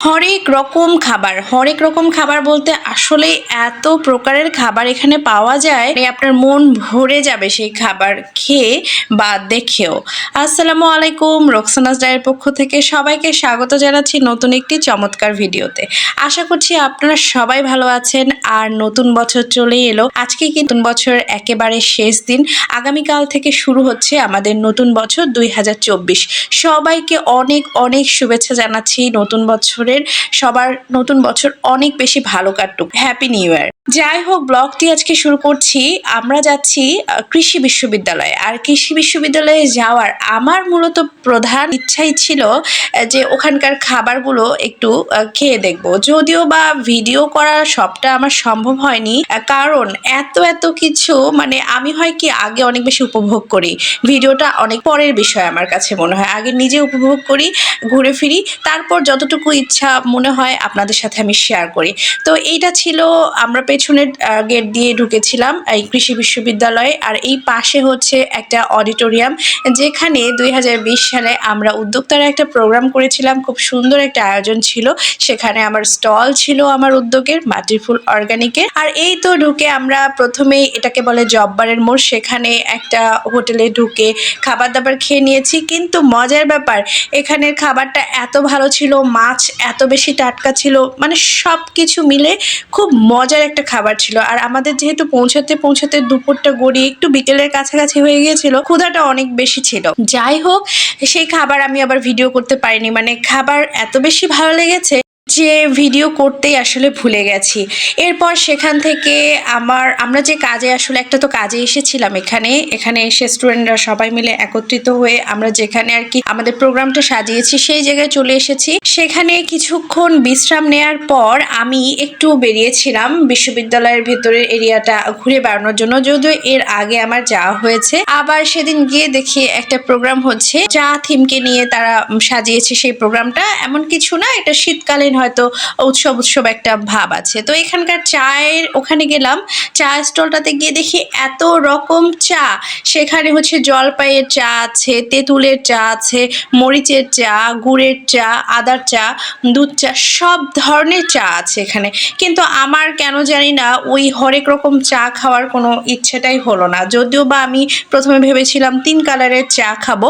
হরেক রকম খাবার, হরেক রকম খাবার বলতে আসলে এত প্রকারের খাবার এখানে পাওয়া যায় আপনার মন ভরে যাবে সেই খাবার খেয়ে বা দেখেও। আসসালামু আলাইকুম, রোকসানাস ডায়ের পক্ষ থেকে সবাইকে স্বাগত জানাচ্ছি নতুন একটি চমৎকার ভিডিওতে। আশা করছি আপনারা সবাই ভালো আছেন আর নতুন বছর চলেই এলো। আজকে কি নতুন বছর একেবারে শেষ দিন? আগামীকাল থেকে শুরু হচ্ছে আমাদের নতুন বছর দুই হাজার চব্বিশ। সবাইকে অনেক অনেক শুভেচ্ছা জানাচ্ছি নতুন বছরের সবার নতুন বছর অনেক বেশি ভালো কাটুক। হ্যাপি নিউ ইয়ার যাই হোক, ব্লগটি আজকে শুরু করছি। আমরা যাচ্ছি কৃষি বিশ্ববিদ্যালয়ে। আর কৃষি বিশ্ববিদ্যালয়ে যাওয়ার আমার মূলত প্রধান ইচ্ছাই ছিল যে ওখানকার খাবারগুলো একটু খেয়ে দেখব। যদিও বা ভিডিও করা সবটা আমার সম্ভব হয়নি কারণ এত এত কিছু মানে আমি হয় কি আগে অনেক বেশি উপভোগ করি। ভিডিওটা অনেক পরের বিষয় আমার কাছে মনে হয়। আগে নিজে উপভোগ করি, ঘুরে ফিরি, তারপর যতটুকু ইচ্ছা মনে হয় আপনাদের সাথে আমি শেয়ার করি। তো এইটা ছিল আমরা পেছনের গেট দিয়ে ঢুকেছিলাম, এই কৃষি বিশ্ববিদ্যালয়ে। আর এই পাশে হচ্ছে একটা অডিটোরিয়াম যেখানে দুই হাজার বিশ সালে আমরা উদ্যোক্তারা একটা প্রোগ্রাম করেছিলাম, খুব সুন্দর একটা আয়োজন ছিল। সেখানে আমার স্টল ছিল আমার উদ্যোগের, মাটির ফুল অর্গানিকের আর এই তো ঢুকে আমরা প্রথমেই এটাকে বলে জব্বারের মোড়, সেখানে একটা হোটেলে ঢুকে খাবার দাবার খেয়ে নিয়েছি। কিন্তু মজার ব্যাপার, এখানের খাবারটা এত ভালো ছিল, মাছ এত বেশি টাটকা ছিল মানে সব কিছু মিলে খুব মজার একটা খাবার ছিল। আর আমাদের যেহেতু পৌঁছাতে পৌঁছাতে দুপুরটা গড়িয়ে একটু বিকেলের কাছাকাছি হয়ে গিয়েছিল, ক্ষুধাটা অনেক বেশি ছিল। যাই হোক, সেই খাবার আমি আবার ভিডিও করতে পারিনি মানে খাবার এত বেশি ভালো লেগেছে। যে ভিডিও করতেই আসলে ভুলে গেছি। এরপর সেখান থেকে আমার, আমরা যে কাজে আসলে, একটা তো কাজে এসেছিলাম এখানে। এখানে এসে স্টুডেন্টরা সবাই মিলে একত্রিত হয়ে আমরা যেখানে আর কি আমাদের প্রোগ্রামটা সাজিয়েছি, সেই জায়গায় চলে এসেছি। সেখানে কিছুক্ষণ বিশ্রাম নেয়ার পর আমি একটু বেরিয়েছিলাম বিশ্ববিদ্যালয়ের ভেতরের এরিয়াটা ঘুরে বেড়ানোর জন্য, যদিও এর আগে আমার যাওয়া হয়েছে। আবার সেদিন গিয়ে দেখি একটা প্রোগ্রাম হচ্ছে, যা থিমকে নিয়ে তারা সাজিয়েছে সেই প্রোগ্রামটা এমন কিছু না, এটা শীতকালীন হয়তো উৎসব উৎসব একটা ভাব আছে। তো এখানকার চায়ের ওখানে গেলাম চা স্টলটাতে গিয়ে দেখি এত রকম চা। সেখানে হচ্ছে জলপাইয়ের চা আছে, তেঁতুলের চা আছে, মরিচের চা, গুড়ের চা, আদার চা, দুধ চা, সব ধরনের চা আছে এখানে। কিন্তু আমার কেন জানি না ওই হরেক রকম চা খাওয়ার কোনো ইচ্ছেটাই হলো না। যদিও বা আমি প্রথমে ভেবেছিলাম তিন কালারের চা খাব,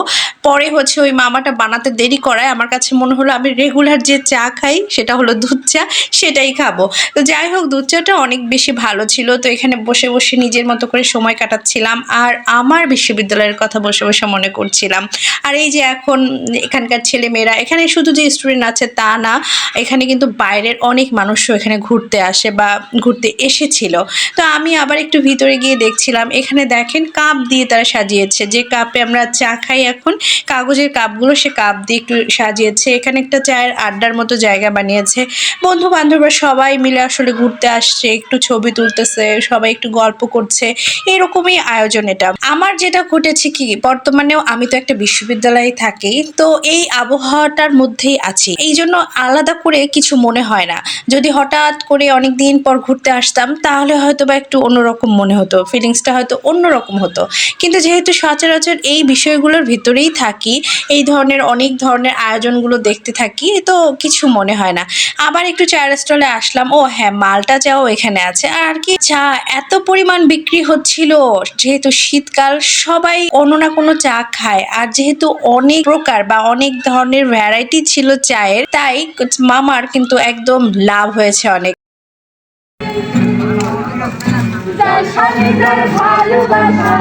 পরে হচ্ছে ওই মামাটা বানাতে দেরি করায়, আমার কাছে মনে হলো আমি রেগুলার যে চা খাই সেটা হলো দুধ চা, সেটাই খাব। তো যাই হোক, দুধ চাটা অনেক বেশি ভালো ছিল। তো এখানে বসে বসে নিজের মতো করে সময় কাটাচ্ছিলাম আর আমার বিশ্ববিদ্যালয়ের কথা বসে বসে মনে করছিলাম। আর এই যে এখন এখানকার ছেলে মেয়েরা এখানে শুধু যে স্টুডেন্ট আছে তা না, এখানে কিন্তু বাইরের অনেক মানুষও এখানে ঘুরতে আসে বা ঘুরতে এসেছিল। তো আমি আবার একটু ভিতরে গিয়ে দেখছিলাম, এখানে দেখেন কাপ দিয়ে তারা সাজিয়েছে। যে কাপে আমরা চা খাই এখন, কাগজের কাপগুলো সে কাপ দিয়ে একটু সাজিয়েছে। এখানে একটা চায়ের আড্ডার মতো জায়গা বানিয়েছে বন্ধু বান্ধবরা সবাই মিলে আসলে ঘুরতে আসছে, একটু ছবি তুলতেছে, সবাই একটু গল্প করছে। এরকমই আয়োজন এটা। আমার যেটা ঘটেছে কি, বর্তমানেও আমি তো একটা বিশ্ববিদ্যালয়ে থাকি, তো এই আবহাওয়াটার মধ্যেই আছি। এই জন্য আলাদা করে কিছু মনে হয় না। যদি হঠাৎ করে অনেক দিন পর ঘুরতে আসতাম, তাহলে হয়তো বা একটু অন্যরকম মনে হতো, ফিলিংসটা হয়তো অন্যরকম হতো। কিন্তু যেহেতু সচরাচর এই বিষয়গুলোর ভিতরেই থাকি, এই ধরনের অনেক ধরনের আয়োজনগুলো দেখতে থাকি, তো কিছু মনে হয় না। আবার একটু চায়ের স্টলে আসলাম। ও হ্যাঁ মালটা চাও এখানে আছে। আর কি, চা এত পরিমাণ বিক্রি হচ্ছিল। যেহেতু শীতকাল, সবাই কোনো না কোনো চা খায়। আর যেহেতু অনেক প্রকার বা অনেক ধরনের ভ্যারাইটি ছিল চায়ের, তাই মামার কিন্তু একদম লাভ হয়েছে অনেক। ভালোবাসা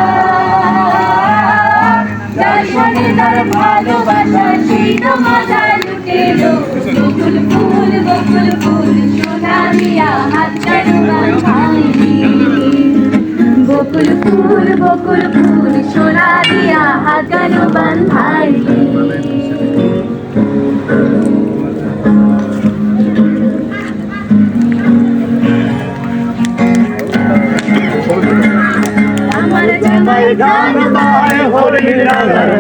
বকুল ফুল বকুল ফুল সোনা দিয়া হাত কাটুয়া খাইনি বকুল ফুল বকুল ফুল সোনা দিয়া হাত কানু বান্ধাইনি আমার জামাই গান গায় হরিণ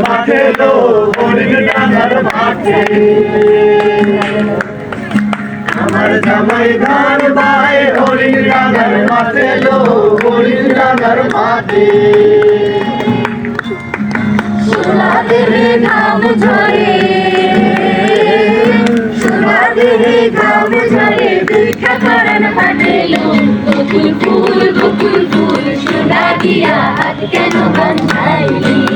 মাঠে লো হরিণ আমার জামাই গান গায় হরিণ ডাঙার মাঠে লো হরিণ ফাটেলো বকুল ফুল ফুল, সোনা দিয়া কেন বান্ধাইলি?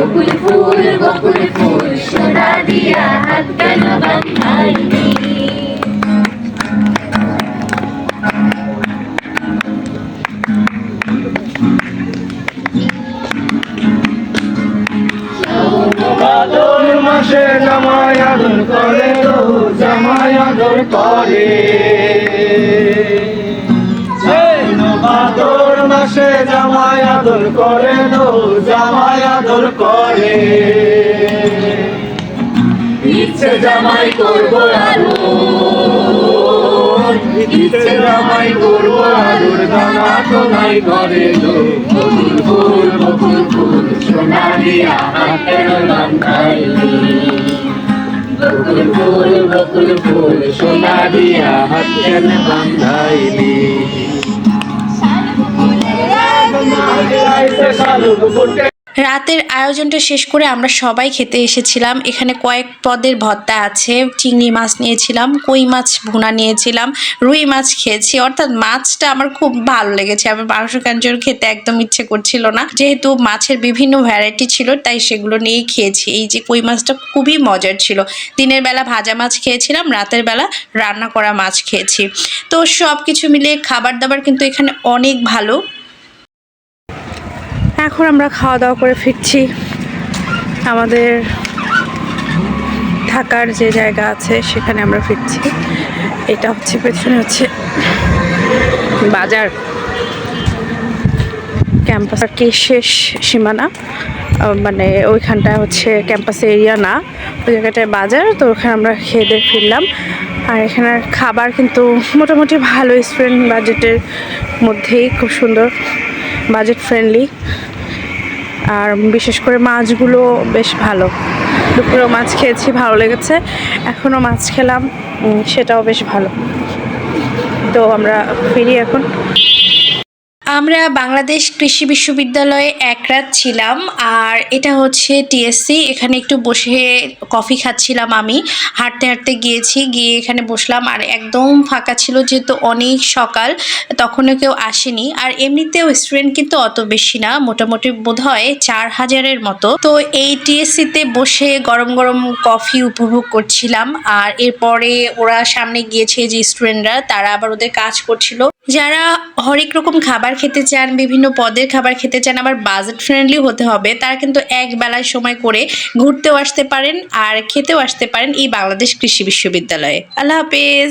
বকুল ফুল বকুল ফুল, সোনা দিয়া হাত কেন বান্ধাইলি ভাদর মাসে জামাই আদর করে তো জামাই আদর করে। মাসে জামাই আদর করে তো জামাই আদর করে। ইচ্ছে জামাই করব আদর। ইচ্ছে জামাই করব আদর জামা তো নাই করে বকুল ফুল বকুল ফুল সোনা দিয়া হাতের বান্ধাইলি বকুল ফুল বকুল ফুল সোনা দিয়া হাতের বান্ধাইলি রাতের আয়োজনটা শেষ করে আমরা সবাই খেতে এসেছিলাম। এখানে কয়েক পদের ভর্তা আছে, চিংড়ি মাছ নিয়েছিলাম, কই মাছ ভুনা নিয়েছিলাম, রুই মাছ খেয়েছি। অর্থাৎ মাছটা আমার খুব ভালো লেগেছে। আমার মাংস কাঞ্চর খেতে একদম ইচ্ছে করছিল না। যেহেতু মাছের বিভিন্ন ভ্যারাইটি ছিল, তাই সেগুলো নিয়েই খেয়েছি। এই যে কই মাছটা খুবই মজার ছিল। দিনের বেলা ভাজা মাছ খেয়েছিলাম, রাতের বেলা রান্না করা মাছ খেয়েছি। তো সব কিছু মিলিয়ে খাবার দাবার কিন্তু এখানে অনেক ভালো। এখন আমরা খাওয়া দাওয়া করে ফিরছি। আমাদের থাকার যে জায়গা আছে, সেখানে আমরা ফিরছি। এটা হচ্ছে, পেছনে হচ্ছে বাজার। ক্যাম্পাস আর কি, শেষ সীমানা। মানে ওইখানটায় হচ্ছে ক্যাম্পাস এরিয়া না। ওই জায়গাটায় বাজার, তো ওখানে আমরা খেয়ে দিয়ে ফিরলাম। আর এখানের খাবার কিন্তু মোটামুটি ভালো, স্টুডেন্ট বাজেটের মধ্যেই, খুব সুন্দর, বাজেট ফ্রেন্ডলি আর বিশেষ করে মাছগুলো বেশ ভালো। দুপুরেও মাছ খেয়েছি, ভালো লেগেছে। এখনও মাছ খেলাম সেটাও বেশ ভালো। তো আমরা ফিরি এখন। আমরা বাংলাদেশ কৃষি বিশ্ববিদ্যালয়ে এক রাত ছিলাম, আর এটা হচ্ছে টিএসসি এখানে একটু বসে কফি খাচ্ছিলাম আমি। হাঁটতে হাঁটতে গিয়েছি, গিয়ে এখানে বসলাম, আর একদম ফাঁকা ছিল যেহেতু অনেক সকাল, তখনও কেউ আসেনি। আর এমনিতেও স্টুডেন্ট কিন্তু অত বেশি না, মোটামুটি বোধ হয় চার হাজারের মতো। তো এই টিএসসিতে বসে গরম গরম কফি উপভোগ করছিলাম, আর এরপরে ওরা সামনে গিয়েছে যে স্টুডেন্টরা তারা আবার ওদের কাজ করছিল। যারা হরেক রকম খাবার খেতে চান, বিভিন্ন পদের খাবার খেতে চান, আবার বাজেট ফ্রেন্ডলি হতে হবে, তারা কিন্তু এক বেলায় সময় করে ঘুরতেও আসতে পারেন আর খেতেও আসতে পারেন এই বাংলাদেশ কৃষি বিশ্ববিদ্যালয়ে। আল্লাহ হাফেজ।